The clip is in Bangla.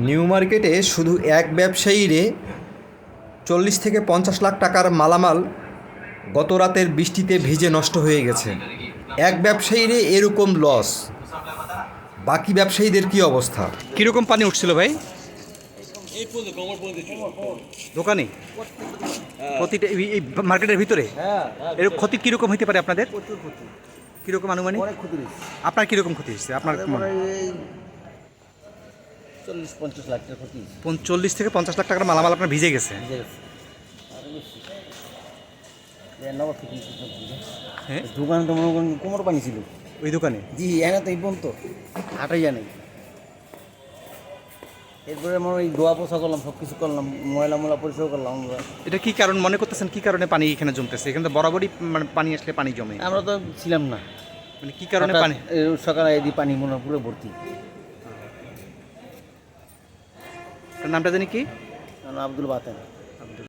নিউ মার্কেটে শুধু এক ব্যবসায়ীরে চল্লিশ থেকে পঞ্চাশ লাখ টাকার মালামাল গত রাতের বৃষ্টিতে ভিজে নষ্ট হয়ে গেছে। এক ব্যবসায়ীরে এরকম লস বাকি ব্যবসায়ীদের কি অবস্থা? কীরকম পানি উঠছিল ভাই? দোকানে? প্রতিটা এই- মার্কেটের ভিতরে? এরকম ক্ষতি কীরকম হইতে পারে আপনাদের? কীরকম আনুমানিক? আপনার কীরকম ক্ষতি হয়েছে? আপনার আমাদের মনে হয় এই চল্লিশ পঞ্চাশ লাখ টাকা ক্ষতি চল্লিশ থেকে পঞ্চাশ লাখ টাকার মালামাল আপনার ভিজে গেছে। হ্যাঁ? দোকানে তো মনে করেন কোমর পানি ছিল। ওই দোকানে? জি এনে তো এই হাঁটাই জানে এরপরে মনে হয় ধোয়া পোছা করলাম সব কিছু করলাম ময়লা ময়লা পরিষ্কার করলাম আমরা। এটা কি কারণ মনে করতেছেন? কি কারণে পানি এখানে জমতেছে? এখানে তো বরাবরই মানে পানি আসলে পানি জমে। আমরা তো ছিলাম না। মানে কি কারণে পানি? সকালে পানি মনে পুরো ভর্তি। নামটা জানি কি? আব্দুল বাতেন।